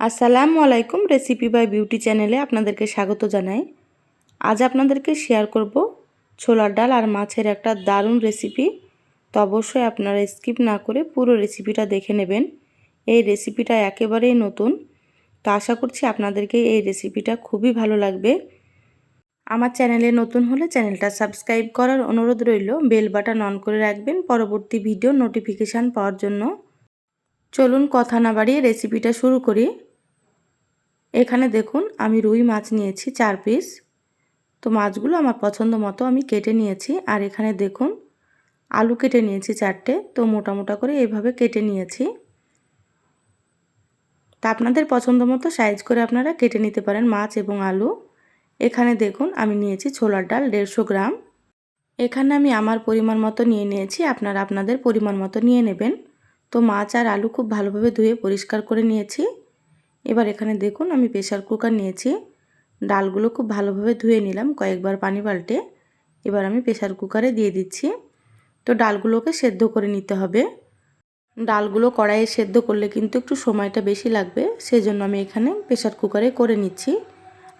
আসসালামু আলাইকুম recipe by beauty চ্যানেলে আপনাদেরকে স্বাগত জানাই। আজ আপনাদেরকে শেয়ার করব ছোলার ডাল আর মাছের একটা দারুণ রেসিপি তো অবশ্যই আপনারা স্কিপ না করে পুরো রেসিপিটা দেখে নেবেন। এই রেসিপিটা একেবারেই নতুন। তো আশা করছি আপনাদেরকে এই রেসিপিটা খুবই ভালো লাগবে। আমার চ্যানেলে নতুন হলে চ্যানেলটা সাবস্ক্রাইব করার অনুরোধ রইল। বেল বাটন অন করে রাখবেন। পরবর্তী ভিডিও নোটিফিকেশান পাওয়ার জন্য। চলুন কথা না বাড়িয়ে রেসিপিটা শুরু করি। এখানে দেখুন, আমি রুই মাছ নিয়েছি চার পিস তো মাছগুলো আমার পছন্দ মতো আমি কেটে নিয়েছি। আর এখানে দেখুন, আলু কেটে নিয়েছি চারটে। তো মোটা মোটা করে এইভাবে কেটে নিয়েছি। তা আপনাদের পছন্দ মতো সাইজ করে আপনারা কেটে নিতে পারেন মাছ এবং আলু। এখানে দেখুন, আমি নিয়েছি ছোলার ডাল দেড়শো গ্রাম। এখানে আমি আমার পরিমাণ মতো নিয়ে নিয়েছি। আপনারা আপনাদের পরিমাণ মতো নিয়ে নেবেন। তো মাছ আর আলু খুব ভালোভাবে ধুয়ে পরিষ্কার করে নিয়েছি। এবার এখানে দেখুন, আমি প্রেশার কুকার নিয়েছি। ডালগুলো খুব ভালোভাবে ধুয়ে নিলাম কয়েকবার পানি পাল্টে এবার আমি প্রেশার কুকারে দিয়ে দিচ্ছি। তো ডালগুলোকে সেদ্ধ করে নিতে হবে। ডালগুলো কড়াইয়ে সেদ্ধ করলে কিন্তু একটু সময়টা বেশি লাগবে, সেজন্য আমি এখানে প্রেশার কুকারে করে নিচ্ছি।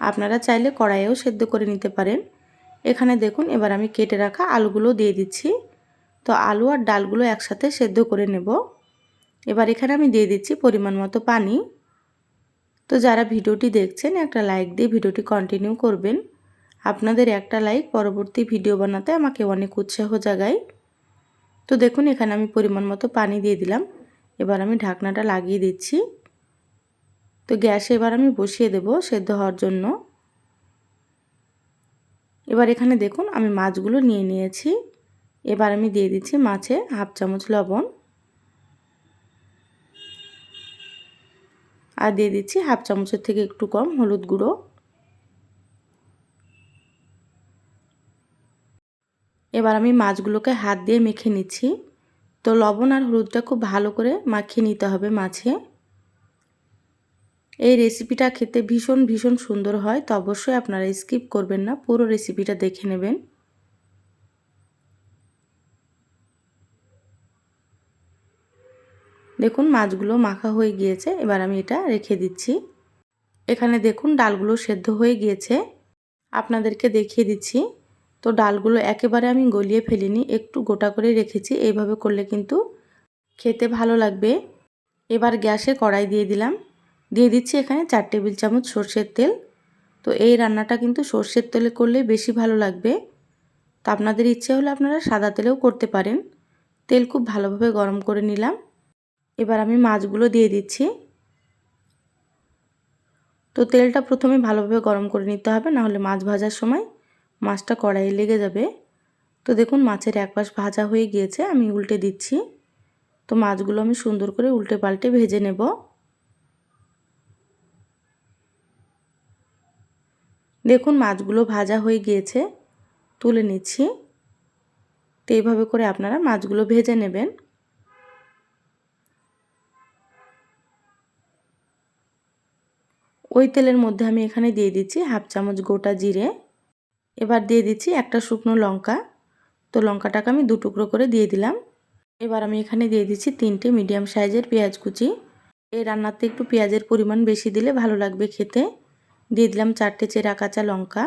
আপনারা চাইলে কড়াইয়েও সেদ্ধ করে নিতে পারেন। এখানে দেখুন, এবার আমি কেটে রাখা আলুগুলো দিয়ে দিচ্ছি। তো আলু আর ডালগুলো একসাথে সেদ্ধ করে নেব। এবার এখানে আমি দিয়ে দিচ্ছি পরিমাণ মতো পানি। তো যারা ভিডিওটি দেখছেন, একটা লাইক দিয়ে ভিডিওটি কন্টিনিউ করবেন। আপনাদের একটা লাইক পরবর্তী ভিডিও বানাতে আমাকে অনেক উৎসাহ জাগায়। তো দেখুন, এখানে আমি পরিমাণ মতো পানি দিয়ে দিলাম। এবার আমি ঢাকনাটা লাগিয়ে দিচ্ছি। তো গ্যাসে এবার আমি বসিয়ে দেব সেদ্ধ হওয়ার জন্য। এবার এখানে দেখুন, আমি মাছগুলো নিয়ে নিয়েছি। এবার আমি দিয়ে দিচ্ছি মাছে হাফ চামচ লবণ। আর দিয়ে দিচ্ছি হাফ চামচের থেকে একটু কম হলুদ গুঁড়ো। এবার আমি মাছগুলোকে হাত দিয়ে মেখে নিচ্ছি। তো লবণ আর হলুদটা খুব ভালো করে মাখিয়ে নিতে হবে মাছে। এই রেসিপিটা খেতে ভীষণ ভীষণ সুন্দর হয়, তো অবশ্যই আপনারা স্কিপ করবেন না, পুরো রেসিপিটা দেখে নেবেন। দেখুন মাছগুলো মাখা হয়ে গিয়েছে, এবার আমি এটা রেখে দিচ্ছি। এখানে দেখুন ডালগুলো সেদ্ধ হয়ে গিয়েছে। আপনাদেরকে দেখিয়ে দিচ্ছি। তো ডালগুলো একেবারে আমি গলিয়ে ফেলিনি, একটু গোটা করে রেখেছি, এইভাবে করলে কিন্তু খেতে ভালো লাগবে। এবার গ্যাসে কড়াই দিয়ে দিলাম। দিয়ে দিচ্ছি এখানে চার টেবিল চামচ সর্ষের তেল। তো এই রান্নাটা কিন্তু সর্ষের তেলে করলে বেশি ভালো লাগবে। তো আপনাদের ইচ্ছে হলে আপনারা সাদা তেলেও করতে পারেন। তেল খুব ভালোভাবে গরম করে নিলাম। এবার আমি মাছগুলো দিয়ে দিচ্ছি। তো তেলটা প্রথমে ভালোভাবে গরম করে নিতে হবে, নাহলে মাছ ভাজার সময় মাছটা কড়াইয়ে লেগে যাবে। তো দেখুন মাছের এক পাশ ভাজা হয়ে গিয়েছে, আমি উল্টে দিচ্ছি। তো মাছগুলো আমি সুন্দর করে উল্টে পাল্টে ভেজে নেব। দেখুন মাছগুলো ভাজা হয়ে গিয়েছে, তুলে নিচ্ছি। তো এইভাবে করে আপনারা মাছগুলো ভেজে নেবেন। ওই তেলের মধ্যে আমি এখানে দিয়ে দিচ্ছি হাফ চামচ গোটা জিরে। এবার দিয়ে দিচ্ছি একটা শুকনো লঙ্কা। তো লঙ্কাটাকে আমি দু টুকরো করে দিয়ে দিলাম। এবার আমি এখানে দিয়ে দিচ্ছি তিনটে মিডিয়াম সাইজের পেঁয়াজ কুচি। এই রান্নাতে একটু পেঁয়াজের পরিমাণ বেশি দিলে ভালো লাগবে খেতে। দিয়ে দিলাম চারটে চেরা কাঁচা লঙ্কা।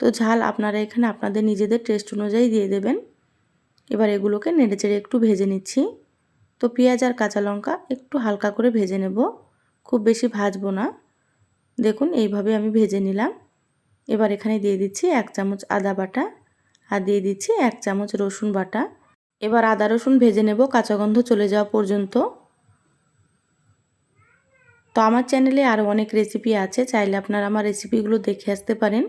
তো ঝাল আপনারা এখানে আপনাদের নিজেদের টেস্ট অনুযায়ী দিয়ে দেবেন। এবার এগুলোকে নেড়ে চেড়ে একটু ভেজে নিচ্ছি। তো পেঁয়াজ আর কাঁচা লঙ্কা একটু হালকা করে ভেজে নেব। খুব বেশি ভাজবো না। দেখুন, এইভাবে আমি ভেজে নিলাম। এবার এখানে দিয়ে দিচ্ছি এক চামচ আদা বাটা আর দিয়ে দিচ্ছি এক চামচ রসুন বাটা। এবার আদা রসুন ভেজে নেব, কাঁচা গন্ধ চলে যাওয়া পর্যন্ত। তো আমার চ্যানেলে আরও অনেক রেসিপি আছে, চাইলে আপনারা আমার রেসিপিগুলো দেখে আসতে পারেন।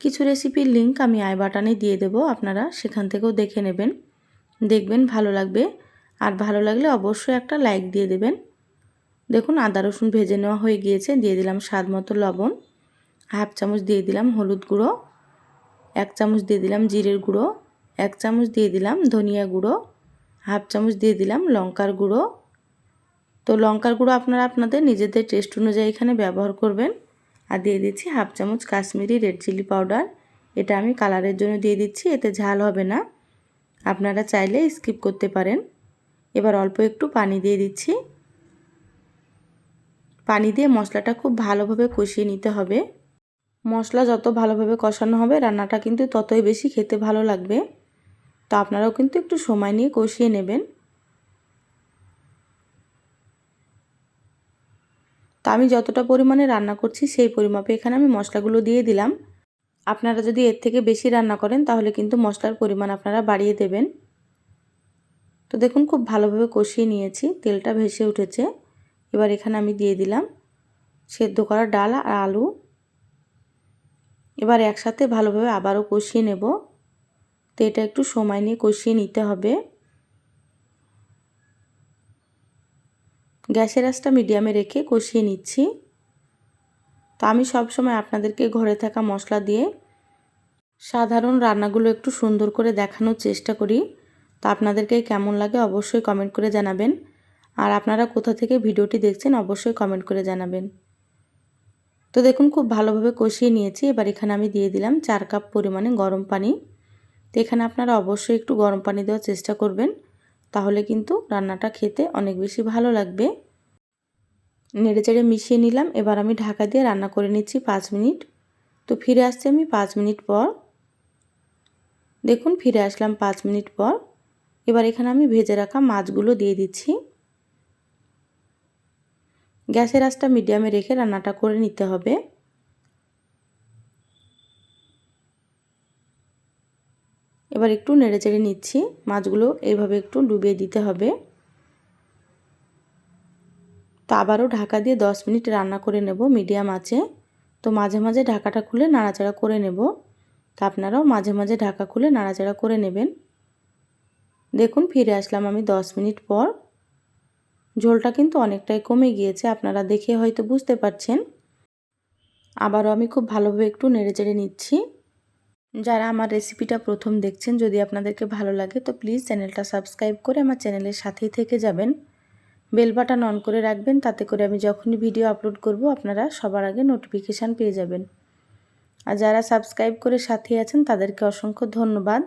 কিছু রেসিপির লিঙ্ক আমি আই বাটানে দিয়ে দেব, আপনারা সেখান থেকেও দেখে নেবেন। দেখবেন, ভালো লাগবে। আর ভালো লাগলে অবশ্যই একটা লাইক দিয়ে দেবেন। দেখুন আদা রসুন ভেজে নেওয়া হয়ে গিয়েছে, দিয়ে দিলাম স্বাদ মতো লবণ। হাফ চামচ দিয়ে দিলাম হলুদ গুঁড়ো, এক চামচ দিয়ে দিলাম জিরের গুঁড়ো, এক চামচ দিয়ে দিলাম ধনিয়া গুঁড়ো, হাফ চামচ দিয়ে দিলাম লঙ্কার গুঁড়ো। তো লঙ্কার গুঁড়ো আপনারা আপনাদের নিজেদের টেস্ট অনুযায়ী এখানে ব্যবহার করবেন। আর দিয়ে দিচ্ছি হাফ চামচ কাশ্মীরি রেড চিলি পাউডার। এটা আমি কালারের জন্য দিয়ে দিচ্ছি, এতে ঝাল হবে না। আপনারা চাইলে স্কিপ করতে পারেন। এবার অল্প একটু পানি দিয়ে দিচ্ছি। পানি দিয়ে মশলাটা খুব ভালোভাবে কষিয়ে নিতে হবে। মশলা যত ভালোভাবে কষানো হবে, রান্নাটা কিন্তু ততই বেশি খেতে ভালো লাগবে। তো আপনারাও কিন্তু একটু সময় নিয়ে কষিয়ে নেবেন। তো আমি যতটা পরিমাণে রান্না করছি, সেই পরিমাপে এখানে আমি মশলাগুলো দিয়ে দিলাম। আপনারা যদি এর থেকে বেশি রান্না করেন, তাহলে কিন্তু মশলার পরিমাণ আপনারা বাড়িয়ে দেবেন। তো দেখুন, খুব ভালোভাবে কষিয়ে নিয়েছি, তেলটা ভেসে উঠেছে। এবার এখানে আমি দিয়ে দিলাম সেদ্ধ করা ডাল আর আলু। এবার একসাথে ভালোভাবে আবারও কষিয়ে নেব। তো এটা একটু সময় নিয়ে কষিয়ে নিতে হবে। গ্যাসের আঁচটা মিডিয়ামে রেখে কষিয়ে নিচ্ছি। তো আমি সবসময় আপনাদেরকে ঘরে থাকা মশলা দিয়ে সাধারণ রান্নাগুলো একটু সুন্দর করে দেখানোর চেষ্টা করি। তো আপনাদেরকে কেমন লাগে অবশ্যই কমেন্ট করে জানাবেন। আর আপনারা কোথা থেকে ভিডিওটি দেখছেন অবশ্যই কমেন্ট করে জানাবেন। তো দেখুন, খুব ভালোভাবে কষিয়ে নিয়েছি। এবার এখানে আমি দিয়ে দিলাম চার কাপ পরিমাণে গরম পানি। তো এখানে আপনারা অবশ্যই একটু গরম পানি দেওয়ার চেষ্টা করবেন, তাহলে কিন্তু রান্নাটা খেতে অনেক বেশি ভালো লাগবে। নেড়ে চেড়ে মিশিয়ে নিলাম। এবার আমি ঢাকা দিয়ে রান্না করে নিচ্ছি পাঁচ মিনিট। তো ফিরে আসছি আমি পাঁচ মিনিট পর। দেখুন, ফিরে আসলাম পাঁচ মিনিট পর। এবার এখানে আমি ভেজে রাখা মাছগুলো দিয়ে দিচ্ছি। গ্যাসের আঁচটা মিডিয়ামে রেখে রান্নাটা করে নিতে হবে। এবার একটু নেড়ে চেড়ে নিচ্ছি, মাছগুলো এইভাবে একটু ডুবিয়ে দিতে হবে। তো আবারও ঢাকা দিয়ে 10 মিনিট রান্না করে নেব মিডিয়াম আছে তো মাঝে মাঝে ঢাকাটা খুলে নাড়াচাড়া করে নেব। তা আপনারাও মাঝে মাঝে ঢাকা খুলে নাড়াচাড়া করে নেবেন। দেখুন, ফিরে আসলাম আমি 10 মিনিট পর। ঝোলটা কিন্তু অনেকটাই কমে গিয়েছে, আপনারা দেখে হয়তো বুঝতে পারছেন। আবারও আমি খুব ভালোভাবে একটু নেড়ে চেড়ে নিচ্ছি। যারা আমার রেসিপিটা প্রথম দেখছেন, যদি আপনাদেরকে ভালো লাগে, তো প্লিজ চ্যানেলটা সাবস্ক্রাইব করে আমার চ্যানেলের সাথেই থেকে যাবেন। বেল বাটন অন করে রাখবেন, তাতে করে আমি যখনই ভিডিও আপলোড করব, আপনারা সবার আগে নোটিফিকেশান পেয়ে যাবেন। আর যারা সাবস্ক্রাইব করে সাথে আছেন, তাদেরকে অসংখ্য ধন্যবাদ।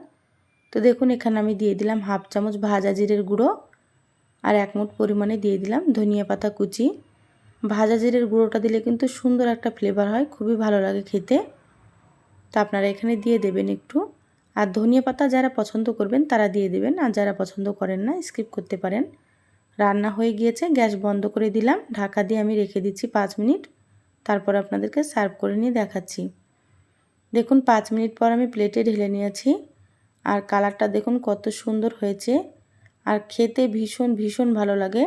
তো দেখুন, এখানে আমি দিয়ে দিলাম হাফ চামচ ভাজা জিরের গুঁড়ো। আর এক মুঠ পরিমাণে দিয়ে দিলাম ধনিয়া পাতা কুচি। ভাজা জিরের গুঁড়োটা দিলে কিন্তু সুন্দর একটা ফ্লেভার হয়, খুবই ভালো লাগে খেতে। তো আপনারা এখানে দিয়ে দেবেন একটু। আর ধনিয়া পাতা যারা পছন্দ করবেন তারা দিয়ে দেবেন, আর যারা পছন্দ করেন না স্কিপ করতে পারেন। রান্না হয়ে গিয়েছে, গ্যাস বন্ধ করে দিলাম। ঢাকা দিয়ে আমি রেখে দিচ্ছি পাঁচ মিনিট। তারপর আপনাদেরকে সার্ভ করে নিয়ে দেখাচ্ছি। দেখুন, পাঁচ মিনিট পর আমি প্লেটে ঢেলে নিয়েছি। আর কালারটা দেখুন কত সুন্দর হয়েছে। আর খেতে ভীষণ ভীষণ ভালো লাগে।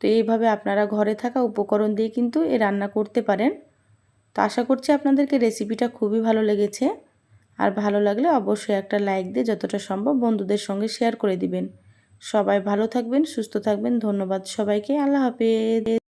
তো এইভাবে আপনারা ঘরে থাকা উপকরণ দিয়ে কিন্তু এ রান্না করতে পারেন। তো আশা করছি আপনাদেরকে রেসিপিটা খুবই ভালো লেগেছে। আর ভালো লাগলে অবশ্যই একটা লাইক দিয়ে যতটা সম্ভব বন্ধুদের সঙ্গে শেয়ার করে দিবেন। সবাই ভালো থাকবেন, সুস্থ থাকবেন। ধন্যবাদ সবাইকে। আল্লাহ হাফেজ।